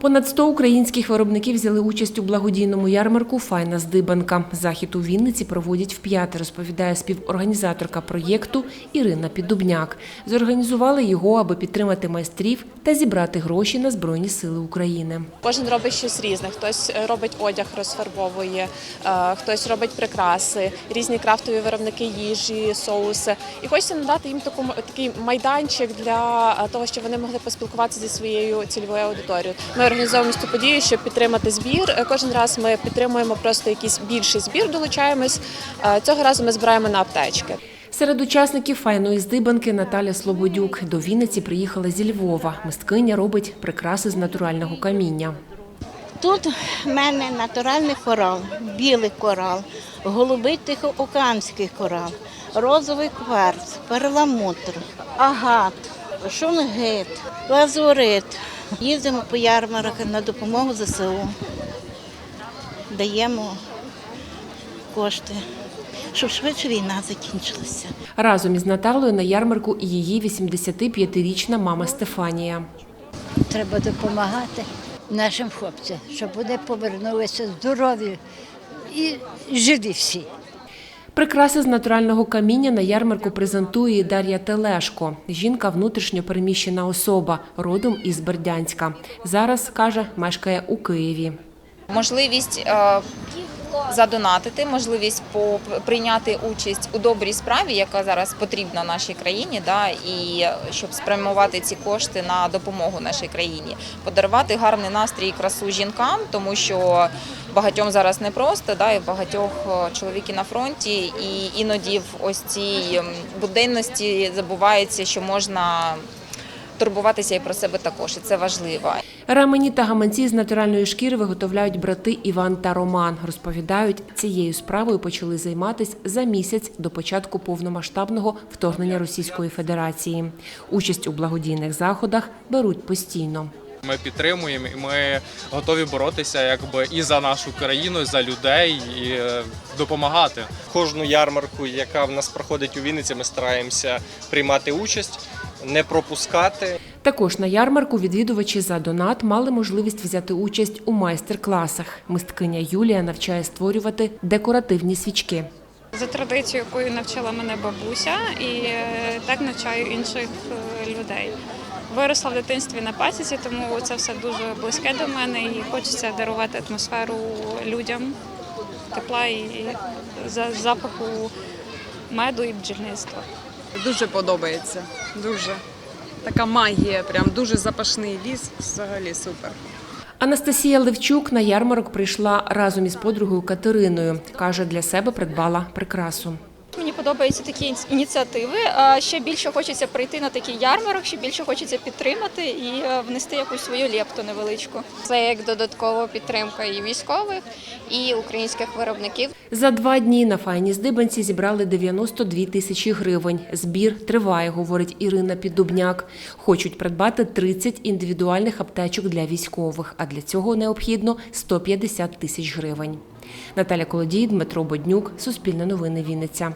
Понад 100 українських виробників взяли участь у благодійному ярмарку Файна здибанка. Захід у Вінниці проводять вп'яте, розповідає співорганізаторка проєкту Ірина Піддубняк. Зорганізували його, аби підтримати майстрів та зібрати гроші на Збройні Сили України. Кожен робить щось різне. Хтось робить одяг, розфарбовує, е, хтось робить прикраси, різні крафтові виробники їжі, соуси. І хочеться надати їм таку такий майданчик для е, того, щоб вони могли поспілкуватися зі своєю цільовою аудиторією. Ми організовуємо цю подію, щоб підтримати збір. Е, Кожен раз ми підтримуємо просто якийсь більший збір, долучаємось. Е, Цього разу ми збираємо на аптечки. Серед учасників файної здибанки Наталя Слободюк. До Вінниці приїхала зі Львова. Мисткиня робить прикраси з натурального каміння. Тут в мене натуральний корал, білий корал, голубий тихоокеанський корал, розовий кварц, перламутр, агат, шунгит, лазурит. Їздимо по ярмарках на допомогу ЗСУ. Даємо кошти, щоб швидше війна закінчилася. Разом із Наталою на ярмарку і її 85-річна мама Стефанія. Треба допомагати нашим хлопцям, щоб вони повернулися здорові і живі всі. Прикраси з натурального каміння на ярмарку презентує Дар'я Телешко. Жінка внутрішньо переміщена особа, родом із Бердянська. Зараз каже, мешкає у Києві. можливість е, задонатити, можливість прийняти участь у добрій справі, яка зараз потрібна нашій країні, да, і щоб спрямувати ці кошти на допомогу нашій країні, подарувати гарний настрій і красу жінкам, тому що багатьом зараз непросто, да, і багатьох е, чоловіки на фронті, і іноді в ось цій ем, буденності забувається, що можна турбуватися і про себе також, і це важливо. Ремені та гаманці з натуральної шкіри виготовляють брати Іван та Роман. Розповідають, цією справою почали займатися за місяць до початку повномасштабного вторгнення Російської Федерації. Участь у благодійних заходах беруть постійно. Ми підтримуємо і ми готові боротися якби і за нашу країну, і за людей, і е, допомагати. кожну ярмарку, яка в нас проходить у Вінниці, ми стараємося приймати участь, не пропускати. Також на ярмарку відвідувачі за донат мали можливість взяти участь у майстер-класах. Мисткиня Юлія навчає створювати декоративні свічки. За традицією, якою навчила мене бабуся, і е, так навчаю інших е, людей. Виросла в дитинстві на пасіці, тому це все дуже близьке до мене і хочеться дарувати атмосферу людям, тепла і за- запаху меду і бджільництва. Дуже подобається. Дуже. Така магія, прям дуже запашний ліс. Взагалі супер. Анастасія Левчук на ярмарок прийшла разом із подругою Катериною. Каже, для себе придбала прикрасу. Подобаються такі ініціативи. А Ще більше хочеться прийти на такий ярмарок, ще більше хочеться підтримати і е, внести якусь свою лепту невеличку. Це як додаткова підтримка і військових, і українських виробників. За два дні на файній здибанці зібрали 92 тисячі гривень. Збір триває, говорить Ірина Піддубняк. Хочуть придбати 30 індивідуальних аптечок для військових, а для цього необхідно 150 тисяч гривень. Наталя Колодій, Дмитро Боднюк, Суспільне новини Вінниця.